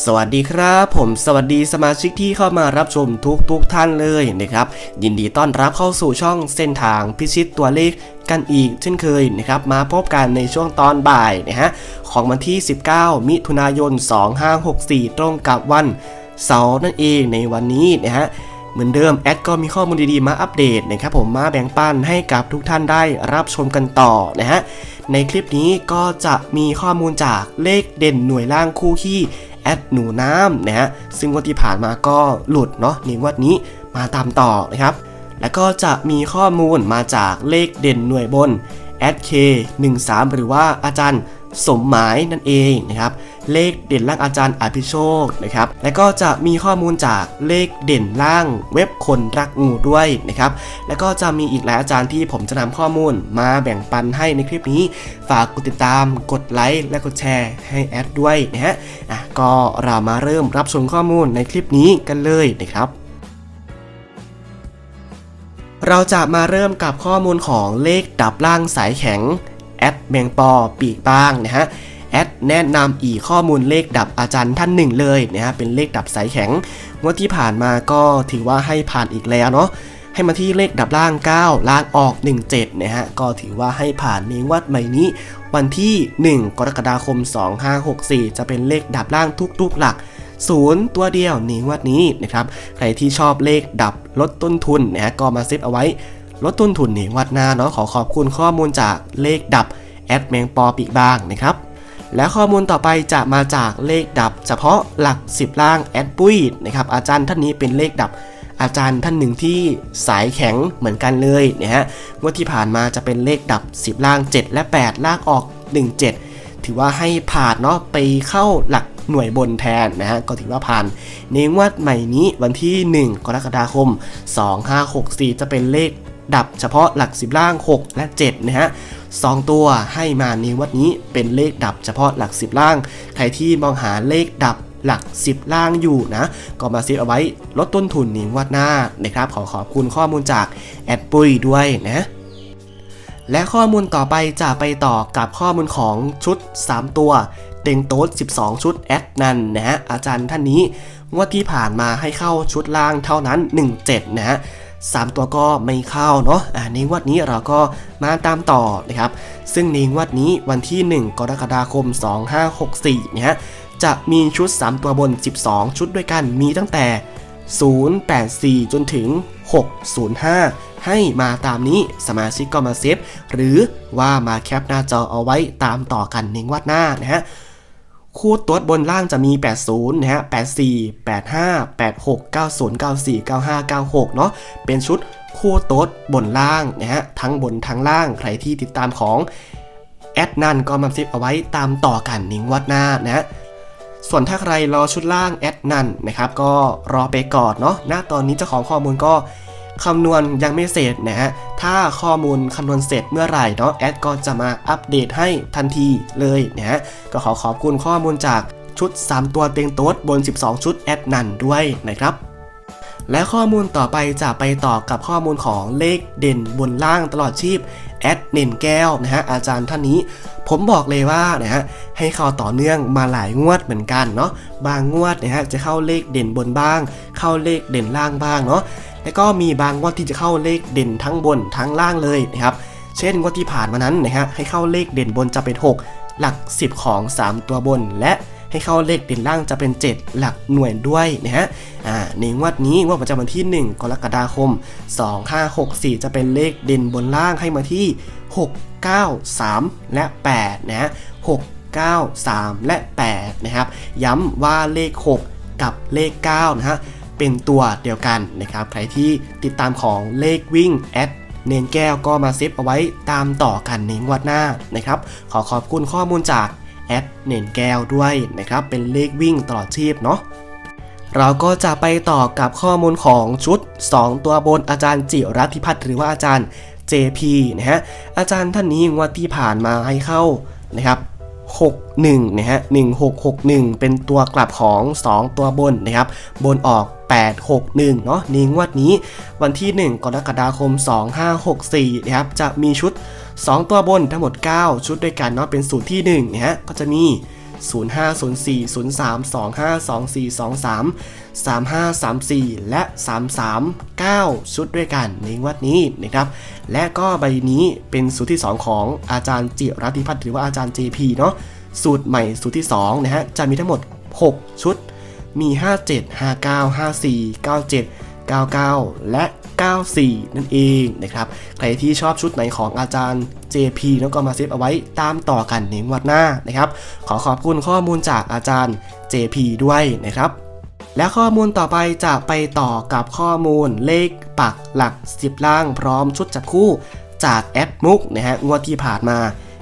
สวัสดีครับผมสวัสดีสมาชิกที่เข้ามารับชมทุกทุกท่านเลยนะครับ ยินดีต้อนรับเข้าสู่ช่องเส้นทางพิชิตตัวเลขกันอีกเช่นเคยนะครับมาพบกันในช่วงตอนบ่ายนะฮะของวันที่ 19 มิถุนายน 2564 ตรงกับวันเสาร์นั่นเองในวันนี้นะฮะเหมือนเดิมแอดก็มีข้อมูลดีๆมาอัปเดตนะครับผมมาแบ่งปันให้กับทุกท่านได้รับชมกันต่อนะฮะในคลิปนี้ก็จะมีข้อมูลจากเลขเด่นหน่วยล่างคู่ขี้ แอดหนูน้ำนะฮะซึ่งวันที่ผ่านมาก็หลุดเนาะในวันนี้มาตามต่อนะครับ แล้วก็จะมีข้อมูลมาจากเลขเด่นหน่วยบนแอดเคหรือว่าอาจารย์สมหมายนั่นเองนะครับ เลขเด่นล่างอาจารย์อภิโชคนะครับ แล้วก็จะมีข้อมูลจากเลขเด่นล่างเว็บคนรักงูด้วยนะครับ แล้วก็จะมีอีกหลายอาจารย์ที่ผมจะนำข้อมูลมาแบ่งปันให้ในคลิปนี้ ฝากกดติดตาม กดไลค์และกดแชร์ให้แอดด้วยนะฮะ อะก็เรามาเริ่มรับชมข้อมูลในคลิปนี้กันเลยนะครับเราจะมาเริ่มกับข้อมูลของเลขดับล่างสายแข็ง แอดแมงปอปีกบ้างนะฮะ แอดแนะนำอีกข้อมูลเลขดับอาจารย์ท่านหนึ่งเลยนะฮะเป็นเลขดับสายแข็งงวดที่ผ่านมาก็ถือว่าให้ผ่านอีกแล้วเนาะให้มาที่เลขดับล่าง 9 ล่างออก 17 นะฮะ ก็ถือว่าให้ผ่านในวัดใหม่นี้ วันที่ 1 กรกฎาคม 2564 จะเป็นเลขดับล่างทุกๆหลักศูนย์ตัวเดียวในวัดนี้นะครับ ใครที่ชอบเลขดับลดต้นทุนนะฮะก็มาเซฟเอาไว้ลดต้นทุนในวัดหน้าเนาะขอขอบคุณข้อมูลจากเลขดับแอดแมงปอปีกบ้างนะครับ และข้อมูลต่อไปจะมาจากเลขดับ เฉพาะหลัก 10 ล่างแอดปุ้ยนะครับอาจารย์ท่านนี้เป็นเลขดับ อาจารย์ท่านหนึ่งที่สายแข็งเหมือนกันเลยนะฮะงวดที่ผ่านมาจะเป็นเลขดับ 10 ล่าง 7 และ 8ล่างออก 17 ถือว่าให้ผ่านเนาะไปเข้าหลักหน่วยบนแทนนะฮะก็ถือว่าผ่านในงวดใหม่นี้วันที่ 1 กรกฎาคม 2564 จะเป็นเลข ดับเฉพาะหลัก10ล่าง 6 และ7นะฮะสองตัวให้มาในวัดนี้เป็นเลขดับเฉพาะหลัก10ล่าง ใครที่มองหาเลขดับหลัก 10 ล่างอยู่นะ ก็มาเซฟเอาไว้ลดต้นทุนในงวัดหน้านะครับ ขอขอบคุณข้อมูลจากแอดปุ้ยด้วยนะและข้อมูลต่อไปจะไปต่อกับข้อมูลของชุด 3 ตัวเต็งโต๊ด12 ชุดแอดนันนะฮะอาจารย์ท่านนี้งวดที่ผ่านมาให้เข้าชุดล่างเท่านั้น 17 นะฮะ สามตัวก็ไม่เข้าเนาะอ่าในงวดนี้เราก็มาตามต่อนะครับ ซึ่งในงวดนี้วันที่ 1 กรกฎาคม 2564นะฮะจะมีชุด 3 ตัวบน 12 ชุดด้วยกันมีตั้งแต่ 084 จนถึง 605 ให้มาตามนี้สมาชิกก็มาเซฟหรือว่ามาแคปหน้าจอเอาไว้ตามต่อกันในงวดหน้านะฮะ คู่ตัวบนล่างจะมี 80 นะฮะ 84 85 86 90 94 95 96 เนาะ เป็นชุดคู่ต๊ดบนล่างนะฮะ ทั้งบนทั้งล่าง ใครที่ติดตามของแอดนันก็มาซิปเอาไว้ตามต่อกันในงวัดหน้านะ ส่วนถ้าใครรอชุดล่างแอดนันนะครับ ก็รอไปก่อนเนาะ ณ ตอนนี้เจ้าของข้อมูลก็ คำนวณยังไม่เสร็จนะฮะ ถ้าข้อมูลคำนวณเสร็จเมื่อไหร่เนาะแอดก็จะมาอัปเดตให้ทันทีเลยนะฮะ ก็ขอขอบคุณข้อมูลจากชุด 3 ตัวเต็งโต๊ดบน 12 ชุดแอดนันด้วยนะครับและข้อมูลต่อไปจะไปต่อกับข้อมูลของเลขเด่นบนล่างตลอดชีพแอดเน่นแก้วนะฮะอาจารย์ท่านนี้ ผมบอกเลยว่านะฮะให้เข้าต่อเนื่องมาหลายงวดเหมือนกันเนาะบางงวดนะฮะจะเข้าเลขเด่นบนบ้าง เข้าเลขเด่นล่างบ้างเนาะ แล้วก็มีบางงวดที่จะเข้าเลขเด่นทั้งบนทั้งล่างเลยนะครับ เช่นงวดที่ผ่านมานั้นนะฮะให้เข้าเลขเด่นบนจะเป็น 6 หลัก 10 ของ 3 ตัวบน และให้เข้าเลขเด่นล่างจะเป็น 7 หลักหน่วยด้วยนะฮะอ่าในงวดนี้งวดประจำวันที่ 1 กรกฎาคม 2564 จะเป็นเลขเด่นบนล่างให้มาที่ 6 9 3 และ 8 นะฮะ6 9 3 และ 8 นะครับ ย้ำว่าเลข 6 กับเลข 9 นะฮะ เป็นตัวเดียวกันนะครับ ใครที่ติดตามของเลขวิ่งแอดเนนแก้วก็มาเซฟเอาไว้ตามต่อกันในงวดหน้านะครับ ขอขอบคุณข้อมูลจากแอดเนนแก้วด้วยนะครับ เป็นเลขวิ่งตลอดชีพเนาะเราก็จะไปต่อกับข้อมูลของชุด 2 ตัวบนอาจารย์จิรัติพัฒน์หรือว่าอาจารย์ JP นะฮะอาจารย์ท่านนี้งวดที่ผ่านมาให้เข้านะครับ61นะฮะ1661 เป็นตัวกลับของ 2 ตัวบนนะครับ บนออก 861 เนาะในงวดนี้วันที่ 1 กรกฎาคม 2564 นะครับ จะมีชุด 2 ตัวบนทั้งหมด 9 ชุดด้วยกันเนาะเป็นสูตรที่ 1 นะฮะ ก็จะมี 05 04 03 25 24 23 35 34 และ 33 9 ชุดด้วยกันในงวดนี้นะครับ และก็ใบนี้เป็นสูตรที่ 2 ของอาจารย์จิรัติพัฒน์หรือว่าอาจารย์ JP เนาะสูตรใหม่สูตรที่2นะฮะจะมีทั้งหมด 6 ชุด มี 57 59 54 97 99 และ 94 นั่นเองนะครับ ใครที่ชอบชุดไหนของอาจารย์ JP แล้วก็มาเซฟเอาไว้ตามต่อกันในงวดหน้านะครับ ขอขอบคุณข้อมูลจากอาจารย์ JP ด้วยนะครับ และข้อมูลต่อไปจะไปต่อกับข้อมูลเลขปักหลัก 10 ล่างพร้อมชุดจับคู่จากแอดมุกนะฮะงวดที่ผ่านมา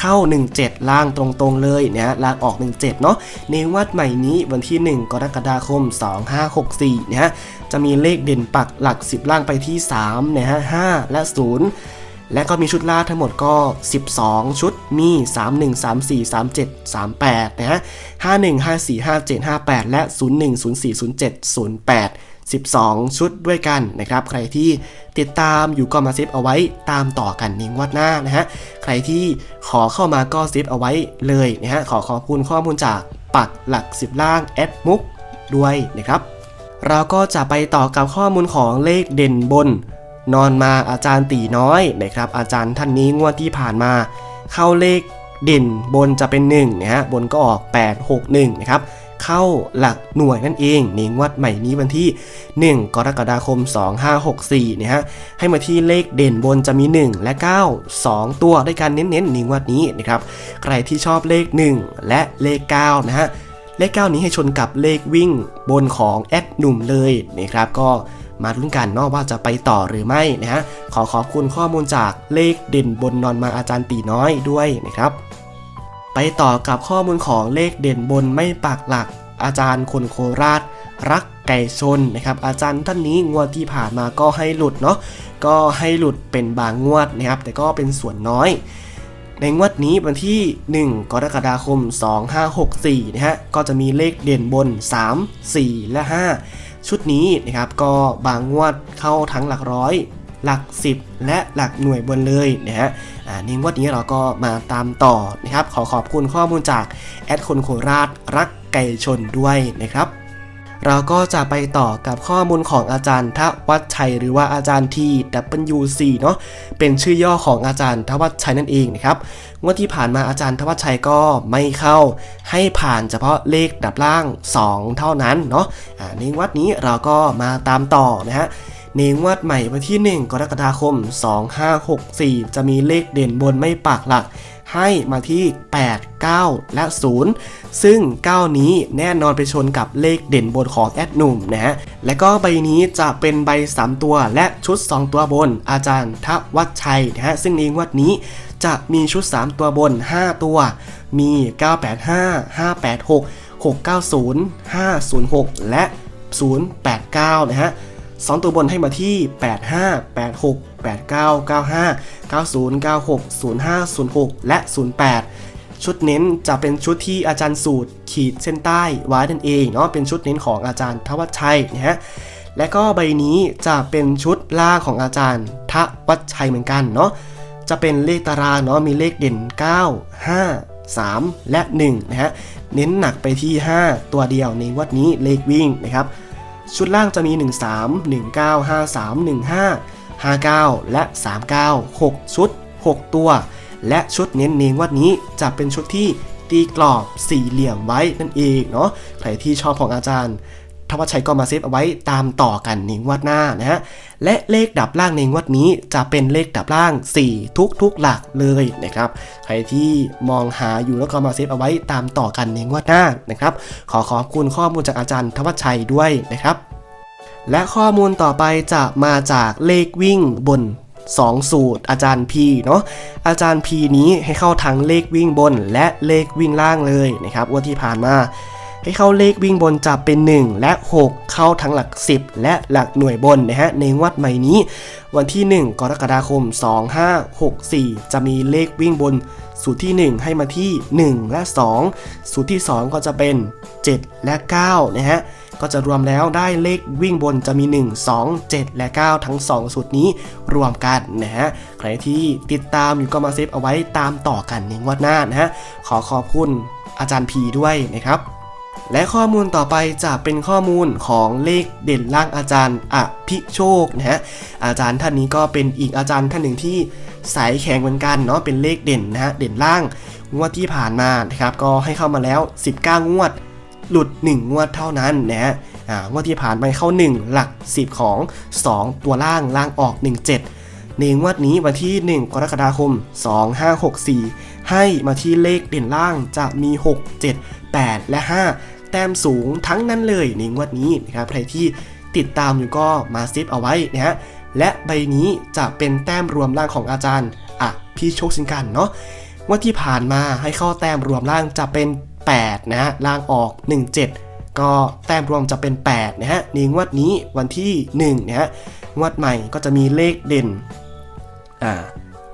เข้า 17 ล่างตรงๆเลยนะฮะล่างออก 17 เนาะในวัดใหม่นี้วันที่ 1 กรกฎาคม 2564นะฮะจะมีเลขเด่นปักหลัก 10 ล่างไปที่3นะฮะ5และ 0 และก็มีชุดล่าทั้งหมดก็ 12 ชุดมี 3 1 3 4 3 7 3 8นะฮะ5 1 5 4 5 7 5 8 และ 0 1 0 4 0 7 0 8 12 ชุดด้วยกันนะครับ ใครที่ติดตามอยู่ก็มาเซฟเอาไว้ตามต่อกันในงวดหน้านะฮะ ใครที่ขอเข้ามาก็เซฟเอาไว้เลยนะฮะ ขอขอบคุณข้อมูลจากปักหลัก10ล่างแอดมุกด้วยนะครับ เราก็จะไปต่อกับข้อมูลของเลขเด่นบน นอนมาอาจารย์ตีน้อยนะครับ อาจารย์ท่านนี้งวดที่ผ่านมา เข้าเลขเด่นบนจะเป็น1นะฮะบนก็ออก 861นะครับ เข้าหลักหน่วยนั่นเองในงวดใหม่นี้วันที่ 1 กรกฎาคม 2564นะฮะให้มาที่เลขเด่นบนจะมี 1 และ 9 2 ตัวด้วยกันเน้นๆในงวดนี้นะครับใครที่ชอบเลข 1 และเลข 9 นะฮะเลข 9 นี้ให้ชนกับเลขวิ่งบนของแอดหนุ่มเลยนะครับก็มาลุ้นกันเนาะว่าจะไปต่อหรือไม่นะฮะขอขอบคุณข้อมูลจากเลขเด่นบนนอนมาอาจารย์ตีน้อยด้วยนะครับ ไปต่อกับข้อมูลของเลขเด่นบนไม่ปากหลัก อาจารย์คนโคราช รักไก่ชนนะครับ อาจารย์ท่านนี้งวดที่ผ่านมาก็ให้หลุดเนาะก็ให้หลุดเป็นบางงวดนะครับ แต่ก็เป็นส่วนน้อย ในงวดนี้วันที่ 1 กรกฎาคม 2564 นะฮะก็จะมีเลขเด่นบน 3 4 และ 5 ชุดนี้นะครับก็บางงวดเข้าทั้งหลักร้อย หลัก 10 และหลักหน่วยบนเลยนะฮะอ่าในงวดนี้เราก็มาตามต่อนะครับ ขอขอบคุณข้อมูลจากแอดคนโคราชรักไก่ชนด้วยนะครับเราก็จะไปต่อกับข้อมูลของอาจารย์ทวัชชัย หรือว่าอาจารย์ที WC เนาะเป็นชื่อย่อของอาจารย์ทวัชชัยนั่นเองนะครับงวดที่ผ่านมาอาจารย์ทวัชชัยก็ไม่เข้าให้ผ่านเฉพาะเลขดับล่าง 2 เท่านั้นเนาะอ่าในงวดนี้เราก็มาตามต่อนะฮะ ในงวดใหม่วันที่ 1 กรกฎาคม 2564 จะมีเลขเด่นบนไม่ปากหลัก ให้มาที่ 8 9 และ 0 ซึ่ง 9 นี้แน่นอนไปชนกับเลขเด่นบนของแอดหนุ่มนะฮะ และก็ใบนี้จะเป็นใบ 3 ตัวและชุด 2 ตัวบน อาจารย์ทวัชชัยนะฮะ ซึ่งในงวดนี้จะมีชุด 3 ตัวบน 5 ตัว มี 985 586 690 506 และ 089 นะฮะ สองตัวบนให้มาที่ 85 86 89 95 90 96 05 06 และ 08 ชุดเน้นจะเป็นชุดที่อาจารย์สูตร ขีดเส้นใต้ไว้นั่นเองเนาะเป็นชุดเน้นของอาจารย์ทวัชชัยนะฮะและก็ใบนี้จะเป็นชุดล่าของอาจารย์ทวัชชัยเหมือนกันเนาะจะเป็นเลขตารางเนาะมีเลขเด่น 9 5 3 และ1นะฮะเน้นหนักไปที่ 5 ตัวเดียวในวัดนี้เลขวิ่งนะครับ ชุดล่างจะมี 13 19 53 15 59 และ 39 6 ชุด 6 ตัว และชุดเน้นเนงวัดนี้จะเป็นชุดที่ตีกรอบสี่เหลี่ยมไว้นั่นเองเนาะใครที่ชอบของอาจารย์ ทวัชชัยก็มาเซฟเอาไว้ตามต่อกันในงวดหน้านะฮะและเลขดับล่างในงวดนี้จะเป็นเลขดับล่าง 4 ทุกทุกๆหลักเลยนะครับใครที่มองหาอยู่แล้วก็มาเซฟเอาไว้ตามต่อกันในงวดหน้านะครับขอขอบคุณข้อมูลจากอาจารย์ทวัชชัยด้วยนะครับ และข้อมูลต่อไปจะมาจากเลขวิ่งบน2 สูตรอาจารย์ P เนาะอาจารย์ P นี้ให้เข้าทั้งเลขวิ่งบนและเลขวิ่งล่างเลยนะครับวันที่ผ่านมา ให้เข้าเลขวิ่งบนจะเป็น 1 และ 6 เข้าทั้งหลัก 10 และหลักหน่วยบนนะฮะในงวดใหม่นี้ วันที่ 1 กรกฎาคม 2564 จะมีเลขวิ่งบนสูตรที่ 1 ให้มาที่ 1 และ 2 สูตรที่ 2 ก็จะเป็น 7 และ 9 นะฮะ ก็จะรวมแล้วได้เลขวิ่งบนจะมี 1 2 7 และ 9 ทั้ง 2 สูตรนี้รวมกันนะฮะ ใครที่ติดตามอยู่ก็มาเซฟเอาไว้ตามต่อกันในงวดหน้านะฮะ ขอขอบคุณอาจารย์พีด้วยนะครับ และข้อมูลต่อไปจะเป็นข้อมูลของเลขเด่นล่างอาจารย์อภิโชคนะฮะอาจารย์ท่านนี้ก็เป็นอีกอาจารย์ท่านหนึ่งที่สายแข็งเหมือนกันเนาะเป็นเลขเด่นนะฮะเด่นล่างงวดที่ผ่านมานะครับก็ให้เข้ามาแล้ว 19 งวด หลุด 1 งวดเท่านั้นนะฮะอ่างวดที่ผ่านไปเข้า 1 หลัก 10 ของ 2 ตัวล่างล่างออก 17 ในงวดนี้วันที่ 1 กรกฎาคม 2564 ให้มาที่เลขเด่นล่างจะมี 6 7 8 และ 5 แต้มสูงทั้งนั้นเลยในงวดนี้นะครับใครที่ติดตามอยู่ก็มาเซฟเอาไว้นะฮะและใบนี้จะเป็นแต้มรวมล่างของอาจารย์อะพี่โชคสิงกันเนาะงวดที่ผ่านมาให้เข้าแต้มรวมล่างจะเป็น 8 นะฮะล่างออก 17 ก็แต้มรวมจะเป็น 8 นะฮะในงวดนี้วันที่1นะฮะงวดใหม่ก็จะมีเลขเด่นอ่า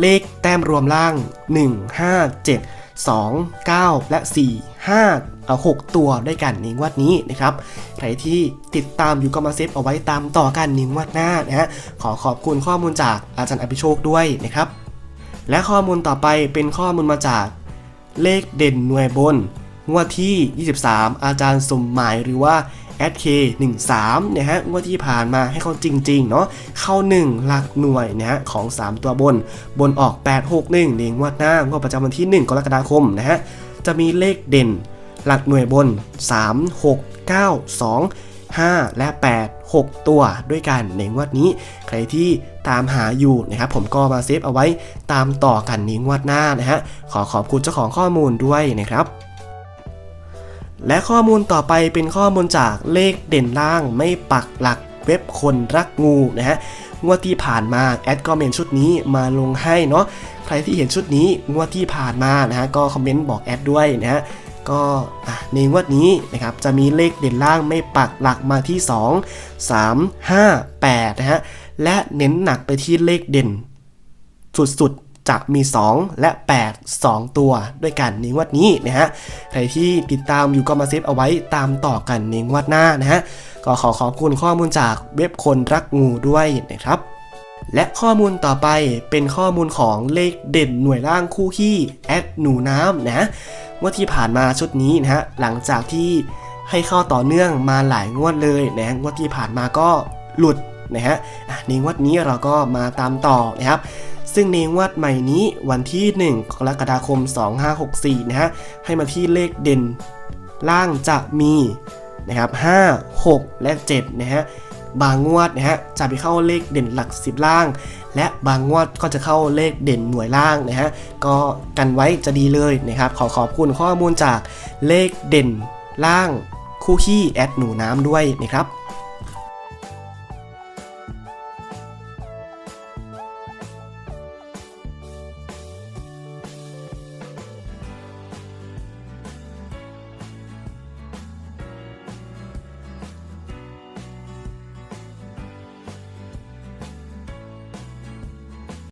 เลขแต้มรวมล่าง 1 5 7 2 9 และ 4 5 เอา 6 ตัวด้วยกันในงวดนี้นะครับ ใครที่ติดตามอยู่ก็มาเซฟเอาไว้ตามต่อกันในงวดหน้านะฮะ ขอขอบคุณข้อมูลจากอาจารย์อภิโชคด้วยนะครับ และข้อมูลต่อไปเป็นข้อมูลมาจากเลขเด่นหน่วยบน งวดที่ 23 อาจารย์สมหมายหรือว่า SK 13 นะฮะงวดที่ผ่านมาให้เขาจริงๆเนาะเข้า 1 หลักหน่วยนะฮะของ 3 ตัวบน บนออก 861ในงวดหน้างวดประจำวันที่ 1 กรกฎาคมนะฮะจะมีเลขเด่นหลักหน่วยบน 3 6 9 2 5 และ 8 6 ตัวด้วยกันในงวดนี้ใครที่ตามหาอยู่นะครับผมก็มาเซฟเอาไว้ตามต่อกันในงวดหน้านะฮะขอขอบคุณเจ้าของข้อมูลด้วยนะครับ และข้อมูลต่อไปเป็นข้อมูลจากเลขเด่นล่างไม่ปักหลักเว็บคนรักงูนะฮะงวดที่ผ่านมาแอดก็เมนชุดนี้มาลงให้เนาะใครที่เห็นชุดนี้งวดที่ผ่านมานะฮะก็คอมเมนต์บอกแอดด้วยนะฮะก็ในงวดนี้นะครับจะมีเลขเด่นล่างไม่ปักหลักมาที่ 2 3 5 8นะฮะและเน้นหนักไปที่เลขเด่นสุดๆ จะมี 2 และ 8 2 ตัวด้วยกันในงวดนี้นะฮะใครที่ติดตามอยู่ก็มาเซฟเอาไว้ตามต่อกันในงวดหน้านะฮะก็ขอขอบคุณข้อมูลจากเว็บคนรักงูด้วยนะครับและข้อมูลต่อไปเป็นข้อมูลของเลขเด่นหน่วยล่างคู่ขี้แอดหนูน้ำนะงวดที่ผ่านมาชุดนี้นะฮะหลังจากที่ให้เข้าต่อเนื่องมาหลายงวดเลยนะงวดที่ผ่านมาก็หลุดนะฮะในงวดนี้เราก็มาตามต่อนะครับ ซึ่งในงวดใหม่นี้วันที่ 1 กรกฎาคม 2564 นะฮะ ให้มาที่เลขเด่นล่างจะมีนะครับ 5 6 และ 7 นะฮะ บางงวดนะฮะ จะไปเข้าเลขเด่นหลัก 10 ล่าง และบางงวดก็จะเข้าเลขเด่นหน่วยล่างนะฮะ ก็กันไว้จะดีเลยนะครับ ขอขอบคุณข้อมูลจากเลขเด่นล่างคู่ขี้แอดหนูน้ำด้วยนะครับ